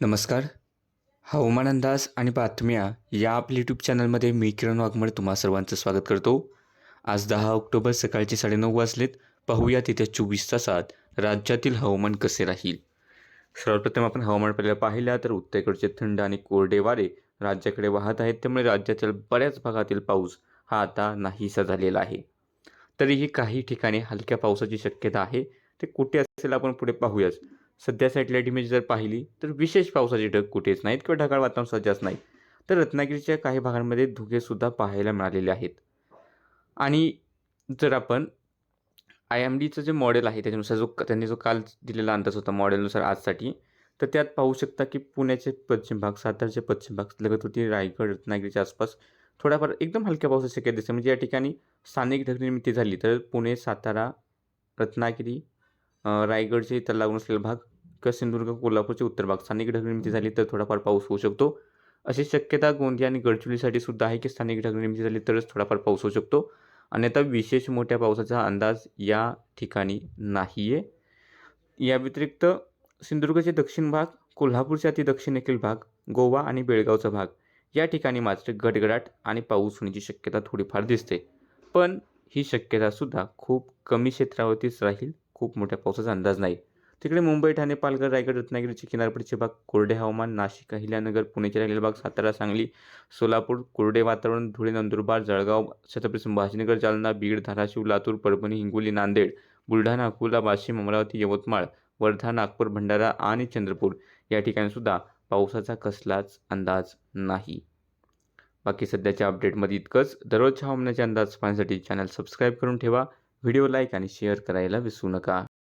नमस्कार. हवामान अंदाज आणि बातम्या या आपल्या यूट्यूब चॅनलमध्ये मी किरण वाघमड तुम्हा सर्वांचं स्वागत करतो. आज दहा ऑक्टोबर सकाळचे साडेनऊ वाजलेत. पाहूया येत्या चोवीस तासात राज्यातील हवामान कसे राहील. सर्वप्रथम आपण हवामान पहिल्या पाहिल्या तर उत्तरेकडचे थंड आणि कोरडे वारे राज्याकडे वाहत आहेत. त्यामुळे राज्यातील बऱ्याच भागातील पाऊस हा आता नाहीसा झालेला आहे. तरीही काही ठिकाणी हलक्या पावसाची शक्यता आहे. ते कुठे असेल आपण पुढे पाहूयाच. सध्या सॅटेलाईट इमेज जर पाहिली तर विशेष पावसाचे ढग कुठेच नाहीत किंवा ढगाळ वातावरण सध्याच नाही. तर रत्नागिरीच्या काही भागांमध्ये धुकेसुद्धा पाहायला मिळालेले आहेत. आणि जर आपण आय एम डीचं जे मॉडेल आहे त्याच्यानुसार जो त्यांनी जो काल दिलेला अंदाज होता मॉडेलनुसार आजसाठी तर त्यात पाहू शकता की पुण्याचे पश्चिम भाग सातारचे पश्चिम भाग लगत होती. रायगड रत्नागिरीच्या आसपास थोडाफार एकदम हलक्या पावसाची शक्यता दिसते. म्हणजे या ठिकाणी स्थानिक ढगनिर्मिती झाली तर पुणे सातारा रत्नागिरी रायगडचे इतर लागून असलेला भाग किंवा सिंधुदुर्ग कोल्हापूरचे उत्तर भाग स्थानिक ढगनिर्मिती झाली तर थोडाफार पाऊस होऊ शकतो. अशी शक्यता गोंदिया आणि गडचिरोलीसाठी सुद्धा आहे की स्थानिक ढगनिर्मिती झाली तरच थोडाफार पाऊस होऊ शकतो. अन्यथा विशेष मोठ्या पावसाचा अंदाज या ठिकाणी नाही आहे या व्यतिरिक्त सिंधुदुर्गचे दक्षिण भाग कोल्हापूरचे अति दक्षिणेकडील भाग गोवा आणि बेळगावचा भाग या ठिकाणी मात्र गडगडाट आणि पाऊस होण्याची शक्यता थोडीफार दिसते. पण ही शक्यतासुद्धा खूप कमी क्षेत्रावरतीच राहील खूप मोठ्या पावसाचा अंदाज नाही. तिकडे मुंबई ठाणे पालघर रायगड रत्नागिरीची किनारपट्टीचे भाग कोरडे हवामान नाशिक अहिल्यानगर पुणेचे राहिलेले भाग सातारा सांगली सोलापूर कोरडे वातावरण धुळे नंदुरबार जळगाव छत्रपती संभाजीनगर जालना बीड धाराशिव लातूर परभणी हिंगोली नांदेड बुलढाणा अकोला वाशिम अमरावती यवतमाळ वर्धा नागपूर भंडारा आणि चंद्रपूर या ठिकाणीसुद्धा पावसाचा कसलाच अंदाज नाही. बाकी सध्याच्या अपडेटमध्ये इतकंच. दररोजच्या हवामानाचे अंदाज पाहण्यासाठी चॅनल सबस्क्राईब करून ठेवा. व्हिडिओ लाईक आणि शेअर करायला विसरू नका.